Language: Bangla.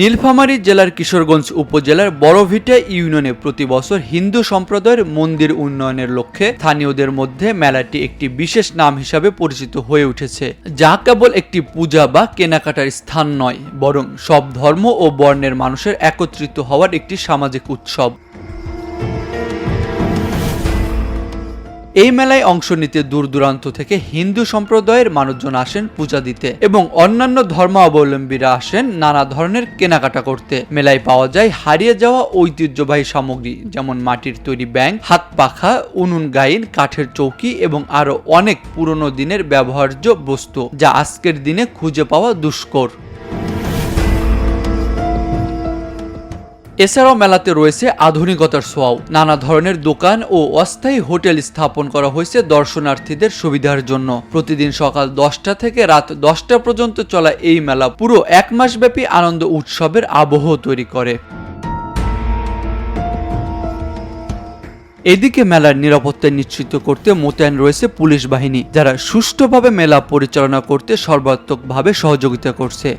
নীলফামারী জেলার কিশোরগঞ্জ উপজেলার বড়ভিটা ইউনিয়নে প্রতি বছর হিন্দু সম্প্রদায়ের মন্দির উন্নয়নের লক্ষ্যে স্থানীয়দের মধ্যে মেলাটি একটি বিশেষ নাম হিসাবে পরিচিত হয়ে উঠেছে, যা কেবল একটি পূজা বা কেনাকাটার স্থান নয়, বরং সব ধর্ম ও বর্ণের মানুষের একত্রিত হওয়ার একটি সামাজিক উৎসব। এই মেলায় অংশ নিতে দূর দূরান্ত থেকে হিন্দু সম্প্রদায়ের মানুষজন আসেন পূজা দিতে এবং অন্যান্য ধর্মাবলম্বীরা আসেন নানা ধরনের কেনাকাটা করতে। মেলায় পাওয়া যায় হারিয়ে যাওয়া ঐতিহ্যবাহী সামগ্রী, যেমন মাটির তৈরি ব্যাংক হাত পাখা, উনুন গাইন, কাঠের চৌকি এবং আরও অনেক পুরনো দিনের ব্যবহার্য বস্তু, যা আজকের দিনে খুঁজে পাওয়া দুষ্কর। এছাড়াও মেলাতে রয়েছে আধুনিকতার ছোঁয়াও। নানা ধরনের দোকান ও অস্থায়ী হোটেল স্থাপন করা হয়েছে দর্শনার্থীদের সুবিধার জন্য। প্রতিদিন সকাল দশটা থেকে রাত দশটা পর্যন্ত চলা এই মেলা পুরো এক মাসব্যাপী আনন্দ উৎসবের আবহ তৈরি করে। এদিকে মেলার নিরাপত্তা নিশ্চিত করতে মোতায়েন রয়েছে পুলিশ বাহিনী, যারা সুষ্ঠুভাবে মেলা পরিচালনা করতে সর্বাত্মকভাবে সহযোগিতা করছে।